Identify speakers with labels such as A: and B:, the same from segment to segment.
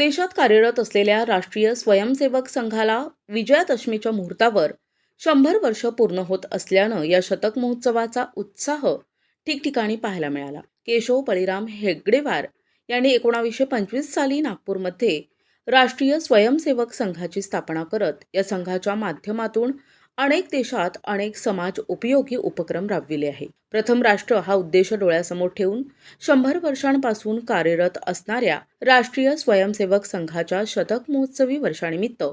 A: देशात कार्यरत असलेल्या राष्ट्रीय स्वयंसेवक संघाला विजयादशमीच्या मुहूर्तावर शंभर वर्ष पूर्ण होत असल्यानं या शतक महोत्सवाचा उत्साह ठिकठिकाणी पाहायला मिळाला. केशव बळीराम हेगडेवार यांनी एकोणावीसशे पंचवीस साली नागपूरमध्ये राष्ट्रीय स्वयंसेवक संघाची स्थापना करत या संघाच्या माध्यमातून अनेक देशात अनेक समाज उपयोगी उपक्रम राबविले आहे. प्रथम राष्ट्र हा उद्देश डोळ्यासमोर ठेवून शंभर वर्षांपासून कार्यरत असणाऱ्या राष्ट्रीय स्वयंसेवक संघाच्या शतक महोत्सवी वर्षानिमित्त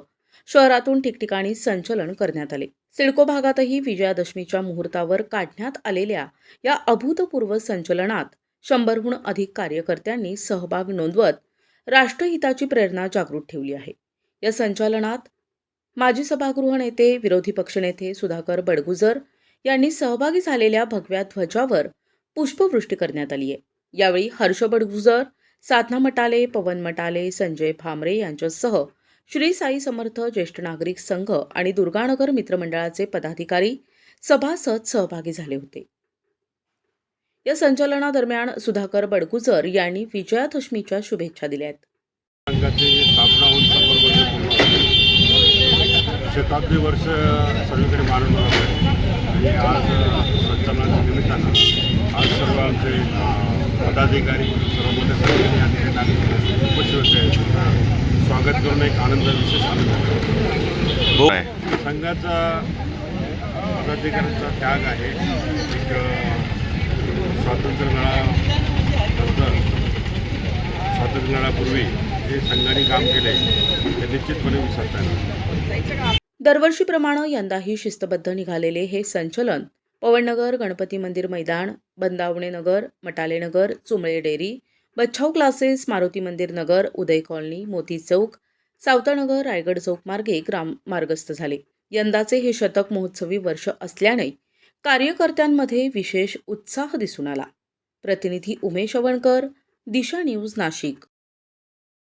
A: शहरातून ठिकठिकाणी संचलन करण्यात आले. सिडको भागातही विजयादशमीच्या मुहूर्तावर काढण्यात आलेल्या या अभूतपूर्व संचलनात शंभरहून अधिक कार्यकर्त्यांनी सहभाग नोंदवत राष्ट्रहिताची प्रेरणा जागृत ठेवली आहे. या संचालनात माजी सभागृह नेते विरोधी पक्षनेते सुधाकर बडगुजर यांनी सहभागी झालेल्या भगव्या ध्वजावर पुष्पवृष्टी करण्यात आली आहे यावेळी हर्ष बडगुजर साधना मटाले पवन मटाले संजय भामरे यांच्यासह श्री साई समर्थ ज्येष्ठ नागरिक संघ आणि दुर्गानगर मित्रमंडळाचे पदाधिकारी सभासद सहभागी झाले होते. या संचलनादरम्यान सुधाकर बडगुजर यांनी विजयादशमीच्या शुभेच्छा दिल्या आहेत
B: संघाची स्थापना होऊन शंभर वर्ष पूर्ण झाली. शताब्दी वर्ष सर्वीकडे मानून आहे आणि आज संचलनाच्या निमित्तानं आज सर्व आमचे पदाधिकारी सर्व मोठे सहकारी आणि नागरिक उपस्थित होते स्वागत करून एक आनंद विशेष आनंद आहे. संघाचा पदाधिकाऱ्यांचा त्याग आहे एक स्वातंत्र्य मिळाल्यानंतर स्वातंत्र्य जे संघाने काम केले ते निश्चितपणे विसरता येणार नाही.
A: दरवर्षीप्रमाणे यंदाही शिस्तबद्ध निघालेले हे संचलन पवननगर गणपती मंदिर मैदान बंदावणे नगर मटाले नगर चुमळे डेअरी बच्छाव क्लासेस मारुती मंदिर नगर उदय कॉलनी मोती चौक सावतानगर रायगड चौक मार्गे ग्राम मार्गस्थ झाले. यंदाचे हे शतक महोत्सवी वर्ष असल्याने कार्यकर्त्यांमध्ये विशेष उत्साह दिसून आला. प्रतिनिधी उमेश अवणकर दिशा न्यूज नाशिक.